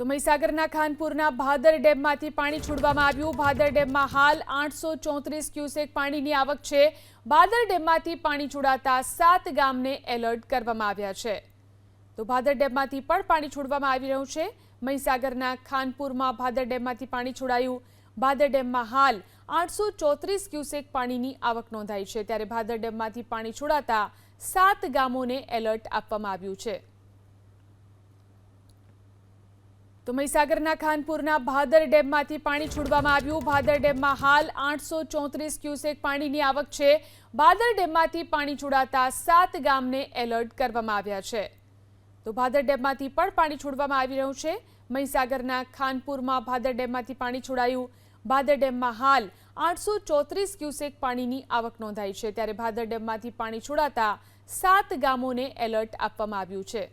તો મહીસાગરના ખાનપુરના ભાદર ડેમમાંથી પાણી છોડવામાં આવ્યું. ભાદર ડેમમાં હાલ આઠસો ચોત્રીસ ક્યુસેક પાણીની આવક છે. ભાદર ડેમમાંથી પાણી છોડાતા સાત ગામને એલર્ટ કરવામાં આવ્યા છે. તો ભાદર ડેમમાંથી પણ પાણી છોડવામાં આવી રહ્યું છે. મહીસાગરના ખાનપુરમાં ભાદર ડેમમાંથી પાણી છોડાયું. ભાદર ડેમમાં હાલ આઠસો ચોત્રીસ ક્યુસેક પાણીની આવક નોંધાઈ છે. ત્યારે ભાદર ડેમમાંથી પાણી છોડાતા સાત ગામોને એલર્ટ આપવામાં આવ્યું છે. તો મહીસાગરના ખાનપુરના ભાદર ડેમમાંથી પાણી છોડવામાં આવ્યું. ભાદર ડેમમાં હાલ આઠસો ચોત્રીસ ક્યુસેક પાણીની આવક છે. ભાદર ડેમમાંથી પાણી છોડાતા સાત ગામને એલર્ટ કરવામાં આવ્યા છે. તો ભાદર ડેમમાંથી પણ પાણી છોડવામાં આવી રહ્યું છે. મહીસાગરના ખાનપુરમાં ભાદર ડેમમાંથી પાણી છોડાયું. ભાદર ડેમમાં હાલ આઠસો ચોત્રીસ ક્યુસેક પાણીની આવક નોંધાઈ છે. ત્યારે ભાદર ડેમમાંથી પાણી છોડાતા સાત ગામોને એલર્ટ આપવામાં આવ્યું છે.